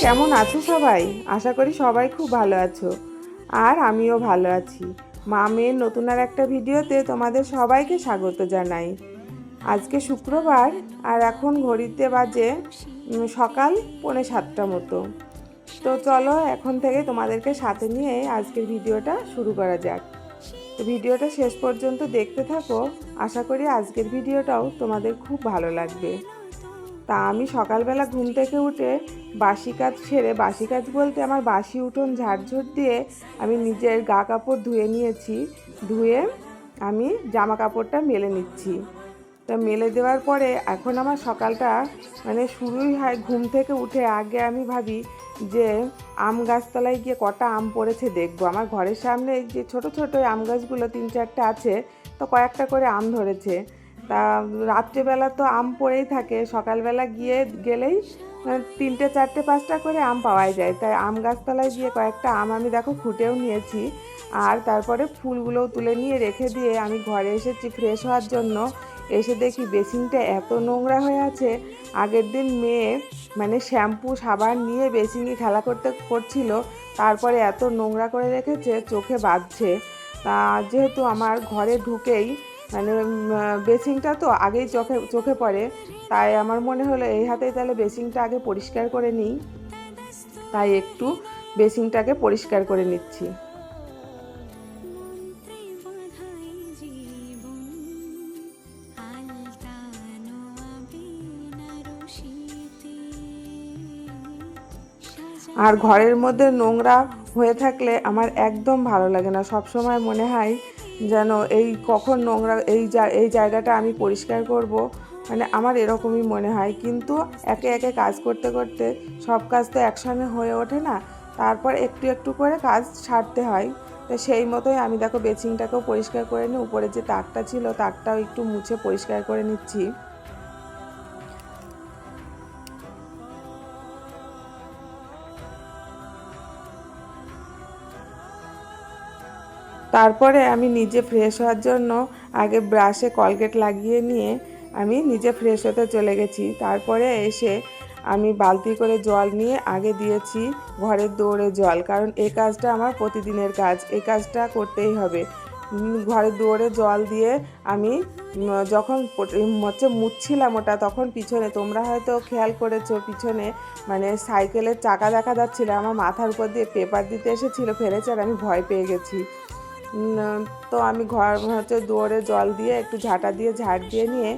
কেমন আছো সবাই? আশা করি সবাই খুব ভালো আছো। আর আমিও ভালো আছি। মা মেয়ের নতুন আর একটা ভিডিওতে তোমাদের সবাইকে স্বাগত জানাই। আজকে শুক্রবার, আর এখন ঘড়িতে বাজে সকাল পৌনে সাতটা মতো। তো চলো এখন থেকে তোমাদেরকে সাথে নিয়ে আজকের ভিডিওটা শুরু করা যাক। তো ভিডিওটা শেষ পর্যন্ত দেখতে থাকো। আশা করি আজকের ভিডিওটাও তোমাদের খুব ভালো লাগবে। তা আমি সকালবেলা ঘুম থেকে উঠে বাসি কাজ সেরে, বাসি কাজ বলতে আমার বাসি উঠোন ঝাড়ঝুট দিয়ে আমি নিজের গা কাপড় ধুয়ে নিয়েছি, ধুয়ে আমি জামা কাপড়টা মেলে নিচ্ছি। তা মেলে দেওয়ার পরে এখন আমার সকালটা মানে শুরুই হয়। ঘুম থেকে উঠে আগে আমি ভাবি যে আম গাছতলায় গিয়ে কটা আম পড়েছে দেখব। আমার ঘরের সামনে যে ছোট ছোট আম গাছগুলো তিন চারটে আছে, তো কয়েকটা করে আম ধরেছে। তা রাত্রেবেলা তো আম পড়েই থাকে, সকালবেলা গিয়ে গেলেই তিনটে, চারটে, পাঁচটা করে আম পাওয়াই যায়। তাই আম গাছতলায় গিয়ে কয়েকটা আম আমি দেখো ফুটেও নিয়েছি। আর তারপরে ফুলগুলোও তুলে নিয়ে রেখে দিয়ে আমি ঘরে এসেছি ফ্রেশ হওয়ার জন্য। এসে দেখি বেসিনটা এত নোংরা হয়ে আছে। আগের দিন মেয়ে মানে শ্যাম্পু, সাবান নিয়ে বেসিনে খেলা করতে করছিল। তারপরে এত নোংরা করে রেখেছে, চোখে বাঁধছে। তা যেহেতু আমার ঘরে ঢুকেই মানে বেসিংটা তো আগেই চোখে চোখে পড়ে। তাই আমার মনে হলো এই হাতেই তাহলে বেসিংটা আগে পরিষ্কার করে নিই। তাই একটু বেসিংটাকে পরিষ্কার করে নিচ্ছি। আর ঘরের মধ্যে নোংরা হয়ে থাকলে আমার একদম ভালো লাগে না। সব সময় মনে হয় যেন এই কখন নোংরা এই এই জায়গাটা আমি পরিষ্কার করব মানে আমার এরকমই মনে হয়। কিন্তু একে একে কাজ করতে করতে সব কাজ তো একসঙ্গে হয়ে ওঠে না। তারপর একটু একটু করে কাজ ছাড়তে হয়। তো সেই মতোই আমি দেখো বেচিংটাকেও পরিষ্কার করে নিই। উপরে যে তাকটা ছিল তাকটাও একটু মুছে পরিষ্কার করে নিচ্ছি। তারপরে আমি নিজে ফ্রেশ হওয়ার জন্য আগে ব্রাশে কলগেট লাগিয়ে নিয়ে আমি নিজে ফ্রেশ হতে চলে গেছি। তারপরে এসে আমি বালতি করে জল নিয়ে আগে দিয়েছি ঘরের দৌড়ে জল, কারণ এই কাজটা আমার প্রতিদিনের কাজ এই কাজটা করতেই হবে। ঘরের দৌড়ে জল দিয়ে আমি যখন হচ্ছে মুছছিলাম ওটা, তখন পিছনে, তোমরা হয়তো খেয়াল করেছ, পিছনে মানে সাইকেলের চাকা দেখা যাচ্ছিল, আমার মাথার উপর দিয়ে পেপার দিতে এসেছিল, ফেলেছে, আর আমি ভয় পেয়ে গেছি। তো আমি ঘর হচ্ছে দুয়ারে জল দিয়ে একটু ঝাঁটা দিয়ে ঝাড় দিয়ে নিয়ে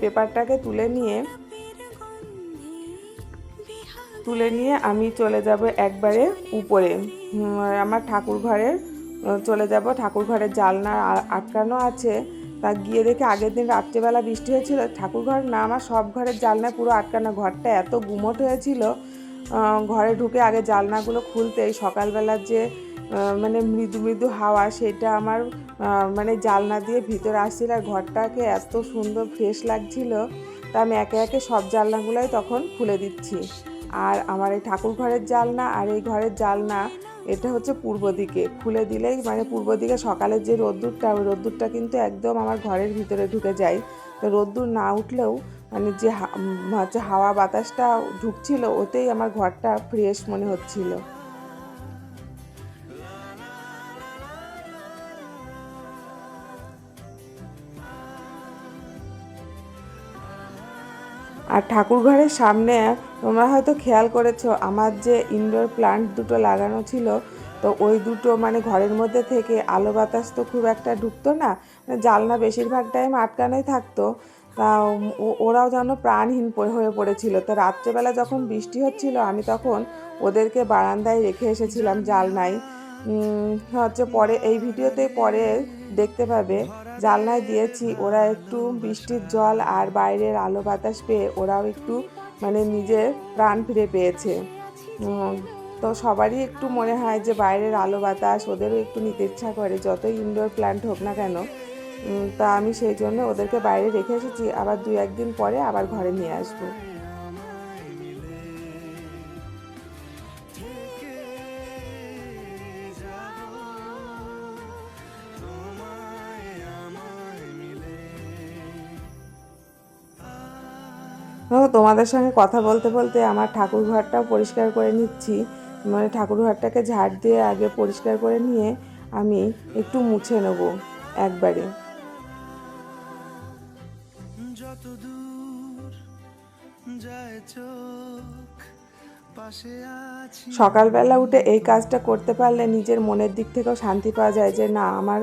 পেপারটাকে তুলে নিয়ে তুলে নিয়ে আমি চলে যাব একবারে উপরে। আমার ঠাকুর ঘরে চলে যাব। ঠাকুর ঘরের জালনা আটকানো আছে। তা গিয়ে দেখে আগের দিন রাত্রেবেলা বৃষ্টি হয়েছিল, ঠাকুর ঘর না, আমার সব ঘরের জালনা পুরো আটকানো। ঘরটা এত গুমট হয়েছিল ঘরে ঢুকে আগে জালনাগুলো খুলতেই সকালবেলার যে মানে মৃদু মৃদু হাওয়া, সেটা আমার মানে জালনা দিয়ে ভিতরে আসছিল আর ঘরটাকে এত সুন্দর ফ্রেশ লাগছিল তা আমি একে একে সব জানলাগুলোই তখন খুলে দিচ্ছি। আর আমার এই ঠাকুর ঘরের জালনা আর এই ঘরের জালনা, এটা হচ্ছে পূর্ব দিকে। খুলে দিলেই মানে পূর্ব দিকে সকালের যে রোদ্দুরটা, ওই রোদ্দুরটা কিন্তু একদম আমার ঘরের ভিতরে ঢুকে যায়। তো রোদ্দুর না উঠলেও মানে যে হচ্ছে হাওয়া বাতাসটা ঢুকছিল, ওতেই আমার ঘরটা ফ্রেশ মনে হচ্ছিল। আর ঠাকুর ঘরের সামনে তোমরা হয়তো খেয়াল করেছ, আমার যে ইনডোর প্লান্ট দুটো লাগানো ছিল, তো ওই দুটো মানে ঘরের মধ্যে থেকে আলো বাতাস তো খুব একটা ঢুকতো না মানে জালনা বেশিরভাগ টাইম আটকানোই থাকতো, তা ওরাও যেন প্রাণহীন হয়ে পড়েছিল। তো রাত্রেবেলা যখন বৃষ্টি হচ্ছিল, আমি তখন ওদেরকে বারান্দায় রেখে এসেছিলাম জালনায় হচ্ছে পরে, এই ভিডিওতে পরে দেখতে পাবে জালনায় দিয়েছি, ওরা একটু বৃষ্টির জল আর বাইরের আলো বাতাস পেয়ে ওরাও একটু মানে নিজের প্রাণ ফিরে পেয়েছে। তো সবারই একটু মনে হয় যে বাইরের আলো বাতাস ওদেরও একটু নিতে ইচ্ছা করে, যতই ইনডোর প্ল্যান্ট হোক না কেন। তা আমি সেই জন্য ওদেরকে বাইরে রেখে এসেছি, আবার দু একদিন পরে আবার ঘরে নিয়ে আসব। ও, তোমাদের সঙ্গে কথা বলতে বলতে আমার ঠাকুর ঘরটাও পরিষ্কার করে নিচ্ছি। মানে ঠাকুর ঘরটাকে ঝাড় দিয়ে আগে পরিষ্কার করে নিয়ে আমি একটু মুছে নেব একবারে। যত দূর যায় চোখ সকালবেলা উঠে এই কাজটা করতে পারলে নিজের মনের দিক থেকেও শান্তি পাওয়া যায় যে না আমার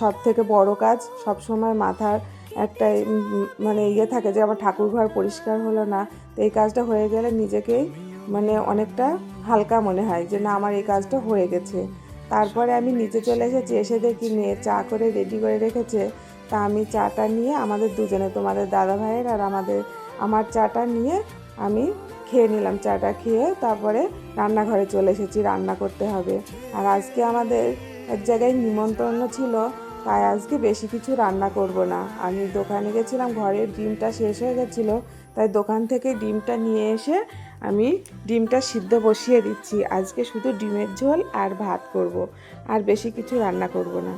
সব থেকে বড় কাজ সব সময় মাথার একটা মানে ইয়ে থাকে যে আমার ঠাকুর ঘর পরিষ্কার হলো না, তো এই কাজটা হয়ে গেলে নিজেকেই মানে অনেকটা হালকা মনে হয় যে না, আমার এই কাজটা হয়ে গেছে। তারপরে আমি নিচে চলে এসেছি, এসে দেখি মেয়ে চা করে রেডি করে রেখেছে। তা আমি চাটা নিয়ে আমাদের দুজনে, তোমাদের দাদা ভাইয়ের আর আমাদের, আমার চাটা নিয়ে আমি খেয়ে নিলাম, চাটা খেয়ে তারপরে রান্নাঘরে চলে এসেছি, রান্না করতে হবে। আর আজকে আমাদের এক জায়গায় নিমন্ত্রণ ছিল তাই আজকে বেশি কিছু রান্না করব না। আমি দোকানে গেছিলাম ঘরের ডিমটা শেষ হয়ে গেছিল, তাই দোকান থেকে ডিমটা নিয়ে এসে আমি ডিমটা সিদ্ধ বসিয়ে দিচ্ছি। আজকে শুধু ডিমের ঝোল আর ভাত করব, আর বেশি কিছু রান্না করব না।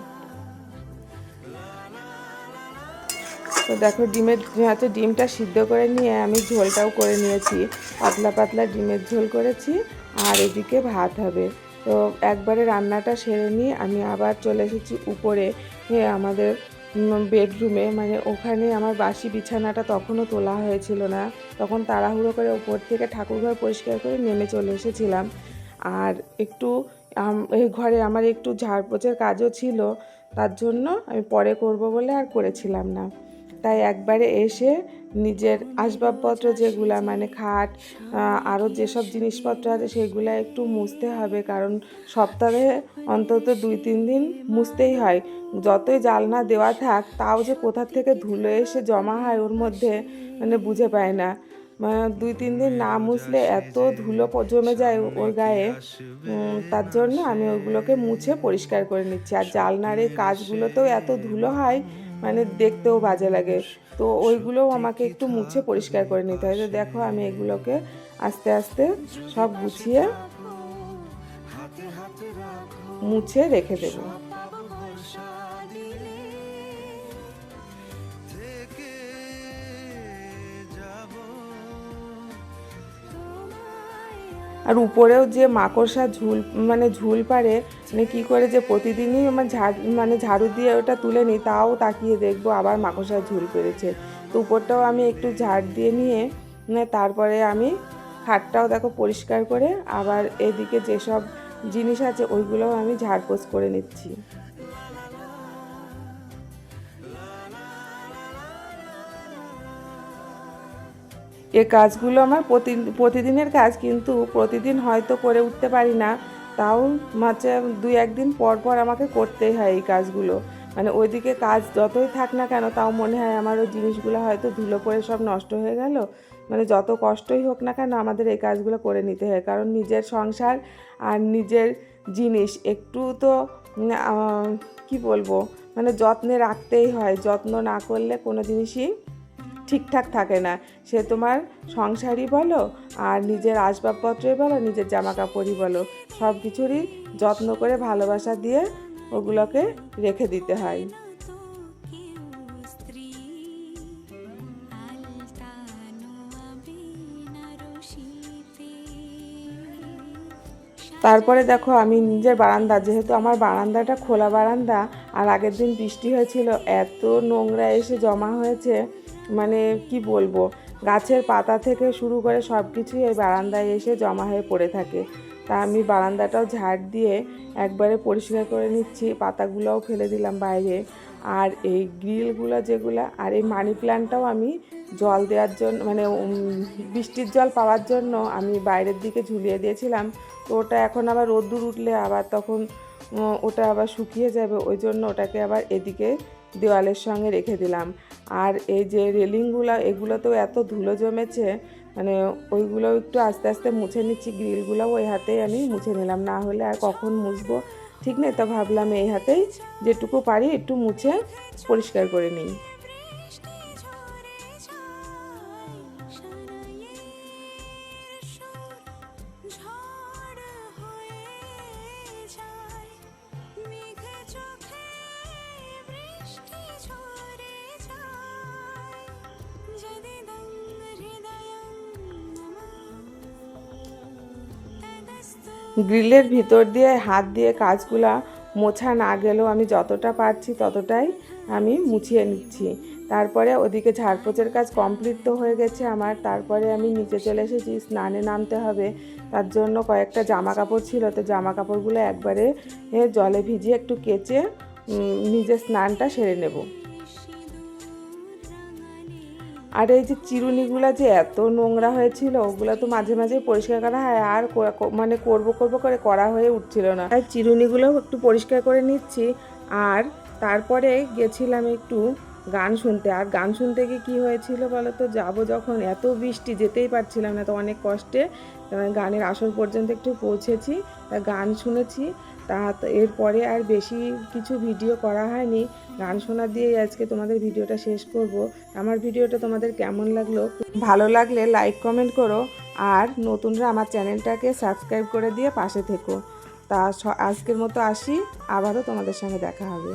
তো দেখো, ডিমের হচ্ছে ডিমটা সিদ্ধ করে নিয়ে আমি ঝোলটাও করে নিয়েছি। পাতলা পাতলা ডিমের ঝোল করেছি, আর এদিকে ভাত হবে। তো একবারে রান্নাটা সেরে নিয়ে আমি আবার চলে এসেছি উপরে। এ, আমাদের বেডরুমে মানে ওখানে আমার বাসি বিছানাটা তখনও তোলা হয়েছিল না। তখন তাড়াহুড়ো করে ওপর থেকে ঠাকুরঘর পরিষ্কার করে নেমে চলে এসেছিলাম। আর একটু এই ঘরে আমার একটু ঝাড়পোছের কাজও ছিল তার জন্য আমি পরে করব বলে আর করেছিলাম না। তাই একবারে এসে নিজের আসবাবপত্র যেগুলা মানে খাট আরও যেসব জিনিসপত্র আছে সেগুলো একটু মুছতে হবে, কারণ সপ্তাহে অন্তত দুই, তিন দিন মুছতেই হয়। যতই জালনা দেওয়া থাক, তাও যে কোথা থেকে ধুলো এসে জমা হয় ওর মধ্যে মানে বুঝে পায় না। মানে দুই, তিন দিন না মুছলে এত ধুলো জমে যায় ওর গায়ে তার জন্য আমি ওগুলোকে মুছে পরিষ্কার করে নিচ্ছি। আর জালনার এই কাজগুলোতেও এত ধুলো হয় মানে দেখতেও বাজে লাগে। তো ওইগুলোও আমাকে একটু মুছে পরিষ্কার করে নিতে হয়। তো দেখো আমি এগুলোকে আস্তে আস্তে সব গুছিয়ে মুছে রেখে দেবো। আর উপরেও যে মাকড়সা ঝুল মানে ঝুল পারে মানে কী করে যে প্রতিদিনই আমার ঝাড় মানে ঝাড়ু দিয়ে ওটা তুলে নিই, তাও তাকিয়ে দেখব আবার মাকড়সা ঝুল পেরেছে। তো উপরটাও আমি একটু ঝাড় দিয়ে নিয়ে তারপরে আমি খাটটাও দেখো পরিষ্কার করে আবার এদিকে যেসব জিনিস আছে ওইগুলোও আমি ঝাড়পোছ করে নিচ্ছি। এ কাজগুলো আমার প্রতি, প্রতিদিনের কাজ কিন্তু প্রতিদিন হয়তো করে উঠতে পারি না। তাও মাঝে দুই একদিন পর পর আমাকে করতেই হয় এই কাজগুলো। মানে ওইদিকে কাজ যতই থাক না কেন, তাও মনে হয় আমার ওই জিনিসগুলো হয়তো ধুলো পড়ে সব নষ্ট হয়ে গেল। মানে যত কষ্টই হোক না কেন আমাদের এই কাজগুলো করে নিতে হয়। কারণ নিজের সংসার আর নিজের জিনিস একটু তো কি বলব? মানে যত্নে রাখতেই হয়। যত্ন না করলে কোনো জিনিসই ঠিকঠাক থাকে না। সে তোমার সংসারই বলো, আর নিজের আসবাবপত্রই বলো, নিজের জামা কাপড়ই বলো। সব কিছুরই যত্ন করে ভালোবাসা দিয়ে ওগুলোকে রেখে দিতে হয়। তারপরে দেখো, আমি নিজের বারান্দা, যেহেতু আমার বারান্দাটা খোলা বারান্দা, আর আগের দিন বৃষ্টি হয়েছিল, এত নোংরা এসে জমা হয়েছে। মানে কি বলব, গাছের পাতা থেকে শুরু করে সব কিছুই এই বারান্দায় এসে জমা হয়ে পড়ে থাকে। তা আমি বারান্দাটাও ঝাড় দিয়ে একবারে পরিষ্কার করে নিচ্ছি, পাতাগুলোও ফেলে দিলাম বাইরে। আর এই গ্রিলগুলো যেগুলো, আর এই মানি প্ল্যান্টটাও আমি জল দেওয়ার জন্য মানে বৃষ্টির জল পাওয়ার জন্য আমি বাইরের দিকে ঝুলিয়ে দিয়েছিলাম। তো ওটা এখন আবার রোদ্দুর উঠলে আবার তখন ওটা আবার শুকিয়ে যাবে, ওই জন্য ওটাকে আবার এদিকে দেওয়ালের সঙ্গে রেখে দিলাম। আর এই যে রেলিংগুলো, এগুলোতেও এত ধুলো জমেছে মানে ওইগুলো একটু আস্তে আস্তে মুছে নিচ্ছি গ্রিলগুলো ওই হাতেই আমি মুছে নিলাম, না হলে আর কখন মুছবো? ঠিক নেই তো ভাবলাম, এই হাতেই যেটুকু পারি একটু মুছে পরিষ্কার করে নিই। গ্রিলের ভিতর দিয়ে, হাত দিয়ে কাজগুলা মোছা না গেলেও আমি যতটা পারছি ততটাই আমি মুছিয়ে নিচ্ছি। তারপরে ওদিকে ঝাড়পোছের কাজ কমপ্লিট তো হয়ে গেছে আমার। তারপরে আমি নিচে চলে এসেছি, স্নানে নামতে হবে। তার জন্য কয়েকটা জামা কাপড় ছিল, তো জামা কাপড়গুলো একবারে জলে ভিজিয়ে একটু কেচে নিজের স্নানটা সেরে নেব। আর এই যে চিরুনিগুলো যে এত নোংরা হয়েছিল, ওগুলো তো মাঝে মাঝে পরিষ্কার করা হয়, আর মানে করব করব করে করা হয়ে উঠছিল না। তাই চিরুনিগুলো একটু পরিষ্কার করে নিচ্ছি, আর তারপরে গেছিলাম একটু গান শুনতে। আর গান শুনতে গিয়ে কী হয়েছিল বলো তো যাব যখন, এত বৃষ্টি, যেতেই পারছিলাম না, তো অনেক কষ্টে গানের আসর পর্যন্ত একটু পৌঁছেছি, তা গান শুনেছি। তা এরপরে আর বেশি কিছু ভিডিও করা হয়নি। গান শোনা দিয়েই আজকে তোমাদের ভিডিওটা শেষ করব। আমার ভিডিওটা তোমাদের কেমন লাগল? ভালো লাগলে লাইক, কমেন্ট করো। আর নতুনরা আমার চ্যানেলটাকে সাবস্ক্রাইব করে দিয়ে পাশে থেকো। তা আজকের মতো আসি। আবারও তোমাদের সঙ্গে দেখা হবে।